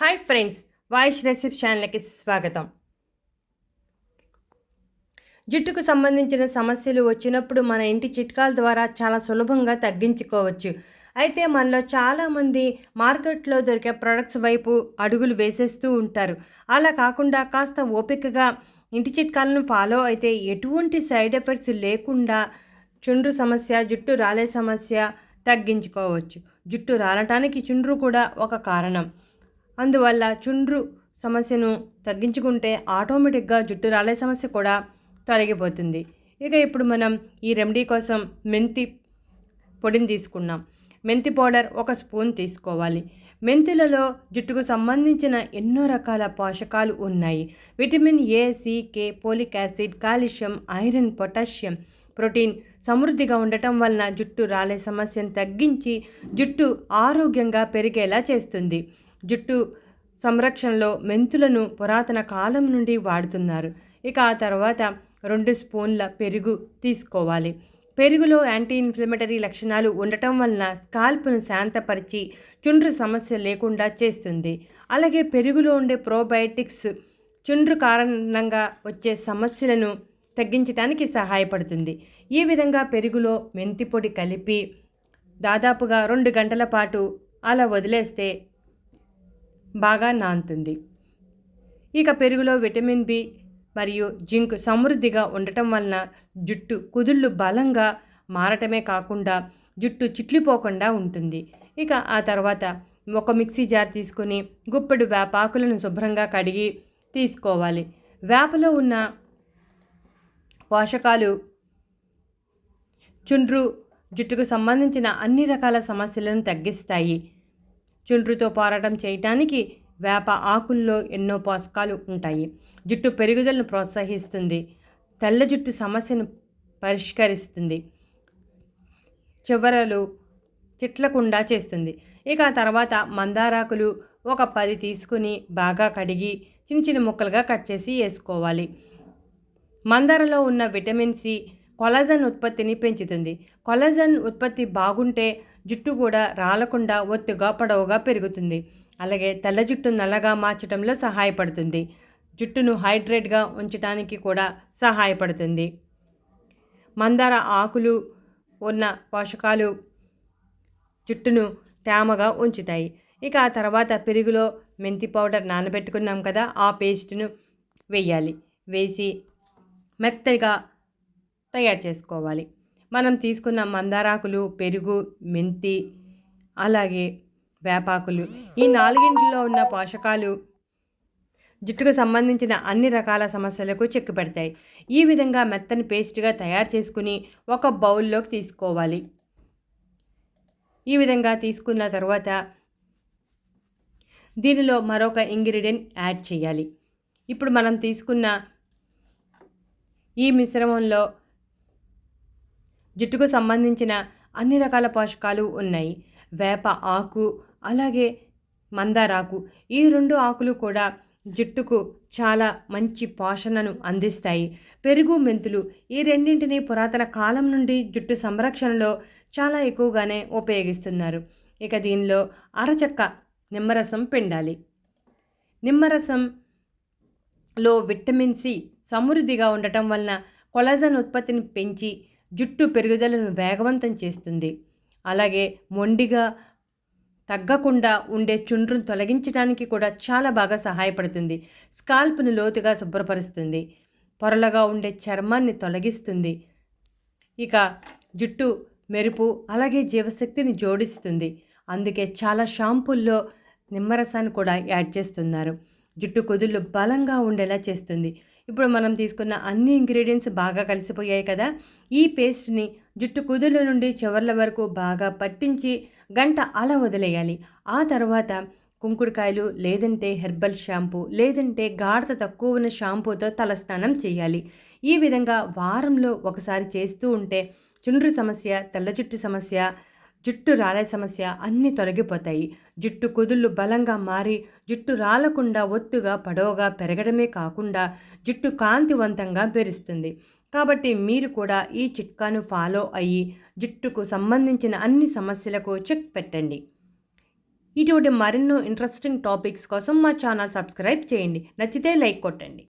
Hi friends voice రెసిప్ ఛానల్కి స్వాగతం. జుట్టుకు సంబంధించిన సమస్యలు వచ్చినప్పుడు మన ఇంటి చిట్కాల ద్వారా చాలా సులభంగా తగ్గించుకోవచ్చు. అయితే మనలో చాలామంది మార్కెట్లో దొరికే ప్రొడక్ట్స్ వైపు అడుగులు వేసేస్తూ ఉంటారు. అలా కాకుండా కాస్త ఓపికగా ఇంటి చిట్కాలను ఫాలో అయితే ఎటువంటి సైడ్ ఎఫెక్ట్స్ లేకుండా చుండ్రు సమస్య జుట్టు రాలే సమస్య తగ్గించుకోవచ్చు. జుట్టు రాలటానికి చుండ్రు కూడా ఒక కారణం. అందువల్ల చుండ్రు సమస్యను తగ్గించుకుంటే ఆటోమేటిక్గా జుట్టు రాలే సమస్య కూడా తొలగిపోతుంది. ఇక ఇప్పుడు మనం ఈ రెమెడీ కోసం మెంతి పొడిని తీసుకున్నాం మెంతి పౌడర్ ఒక స్పూన్ తీసుకోవాలి. మెంతులలో జుట్టుకు సంబంధించిన ఎన్నో రకాల పోషకాలు ఉన్నాయి. Vitamin A C K folic acid calcium iron potassium protein సమృద్ధిగా ఉండటం వలన జుట్టు రాలే సమస్యను తగ్గించి జుట్టు ఆరోగ్యంగా పెరిగేలా చేస్తుంది. జుట్టు సంరక్షణలో మెంతులను పురాతన కాలం నుండి వాడుతున్నారు. ఇక ఆ తర్వాత రెండు స్పూన్ల పెరుగు తీసుకోవాలి. పెరుగులో యాంటీ ఇన్ఫ్లమేటరీ లక్షణాలు ఉండటం వలన స్కాల్ప్ను శాంతపరిచి చుండ్రు సమస్య లేకుండా చేస్తుంది. అలాగే పెరుగులో ఉండే ప్రోబయోటిక్స్ చుండ్రు కారణంగా వచ్చే సమస్యలను తగ్గించడానికి సహాయపడుతుంది. ఈ విధంగా పెరుగులో మెంతి పొడి కలిపి దాదాపుగా రెండు గంటల పాటు అలా వదిలేస్తే బాగా నానుతుంది ఇక పెరుగులో విటమిన్ బి మరియు జింక్ సమృద్ధిగా ఉండటం వలన జుట్టు కుదుళ్ళు బలంగా మారటమే కాకుండా జుట్టు చిట్లిపోకుండా ఉంటుంది. ఇక ఆ తర్వాత ఒక మిక్సీ జార్ తీసుకొని గుప్పెడు వేపాకులను శుభ్రంగా కడిగి తీసుకోవాలి. వేపలో ఉన్న పోషకాలు చుండ్రు జుట్టుకు సంబంధించిన అన్ని రకాల సమస్యలను తగ్గిస్తాయి. చుండ్రుతో పోరాటం చేయటానికి వేప ఆకుల్లో ఎన్నో పోషకాలు ఉంటాయి. జుట్టు పెరుగుదలను ప్రోత్సహిస్తుంది. తెల్ల జుట్టు సమస్యను పరిష్కరిస్తుంది. చివరలు చిట్లకుండా చేస్తుంది. ఇక తర్వాత మందారాకులు ఒక పది తీసుకుని బాగా కడిగి చిన్న చిన్న ముక్కలుగా కట్ చేసి వేసుకోవాలి. మందారలో ఉన్న విటమిన్ సి కొలజన్ ఉత్పత్తిని పెంచుతుంది. కొలజన్ ఉత్పత్తి బాగుంటే జుట్టు కూడా రాలకుండా ఒత్తుగా పొడవుగా పెరుగుతుంది. అలాగే తెల్ల జుట్టు నల్లగా మార్చడంలో సహాయపడుతుంది. జుట్టును హైడ్రేట్గా ఉంచడానికి కూడా సహాయపడుతుంది. మందార ఆకులు ఉన్న పోషకాలు జుట్టును తేమగా ఉంచుతాయి. ఇక ఆ తర్వాత పెరుగులో మెంతి పౌడర్ నానబెట్టుకున్నాం కదా ఆ పేస్ట్ను వేయాలి. వేసి మెత్తగా తయారు చేసుకోవాలి. మనం తీసుకున్న మందారాకులు పెరుగు మెంతి అలాగే వేపాకులు. ఈ నాలుగింటిలో ఉన్న పోషకాలు జుట్టుకు సంబంధించిన అన్ని రకాల సమస్యలకు చెక్కు పెడతాయి ఈ విధంగా మెత్తని పేస్ట్గా తయారు చేసుకుని ఒక బౌల్లోకి తీసుకోవాలి. ఈ విధంగా తీసుకున్న తర్వాత దీనిలో మరొక ఇంగ్రీడియంట్ యాడ్ చేయాలి. ఇప్పుడు మనం తీసుకున్న ఈ మిశ్రమంలో జుట్టుకు సంబంధించిన అన్ని రకాల పోషకాలు ఉన్నాయి. వేప ఆకు అలాగే మందారాకు ఈ రెండు ఆకులు కూడా జుట్టుకు చాలా మంచి పోషణను అందిస్తాయి. పెరుగు మెంతులు ఈ రెండింటిని పురాతన కాలం నుండి జుట్టు సంరక్షణలో చాలా ఎక్కువగానే ఉపయోగిస్తున్నారు. ఇక దీనిలో అరచక్క నిమ్మరసం పిండాలి. నిమ్మరసంలో విటమిన్ సి సమృద్ధిగా ఉండటం వలన కొలజన్ ఉత్పత్తిని పెంచి జుట్టు పెరుగుదలను వేగవంతం చేస్తుంది. అలాగే మొండిగా తగ్గకుండా ఉండే చుండ్రును తొలగించడానికి కూడా చాలా బాగా సహాయపడుతుంది. స్కాల్ప్ను లోతుగా శుభ్రపరుస్తుంది. పొరలుగా ఉండే చర్మాన్ని తొలగిస్తుంది. ఇక జుట్టు మెరుపు అలాగే జీవశక్తిని జోడిస్తుంది. అందుకే చాలా షాంపుల్లో నిమ్మరసాన్ని కూడా యాడ్ చేస్తున్నారు. జుట్టు కుదుళ్ళు బలంగా ఉండేలా చేస్తుంది. ఇప్పుడు మనం తీసుకున్న అన్ని ఇంగ్రీడియంట్స్ బాగా కలిసిపోయాయి కదా. ఈ పేస్ట్ని జుట్టు కుదుళ్ళ నుండి చివర్ల వరకు బాగా పట్టించి గంట అలా వదిలేయాలి. ఆ తర్వాత కుంకుడుకాయలు లేదంటే హెర్బల్ షాంపూ లేదంటే గాఢత తక్కువ ఉన్న షాంపూతో తలస్నానం చేయాలి. ఈ విధంగా వారంలో ఒకసారి చేస్తూ ఉంటే చుండ్రు సమస్య తెల్ల జుట్టు సమస్య జుట్టు రాలే సమస్య అన్నీ తొలగిపోతాయి. జుట్టు కుదుళ్ళు బలంగా మారి జుట్టు రాలకుండా ఒత్తుగా పొడవుగా పెరగడమే కాకుండా జుట్టు కాంతివంతంగా పెరుస్తుంది. కాబట్టి మీరు కూడా ఈ చిట్కాను ఫాలో అయ్యి జుట్టుకు సంబంధించిన అన్ని సమస్యలకు చెక్ పెట్టండి. ఇటువంటి మరెన్నో ఇంట్రెస్టింగ్ టాపిక్స్ కోసం మా ఛానల్ సబ్స్క్రైబ్ చేయండి. నచ్చితే లైక్ కొట్టండి.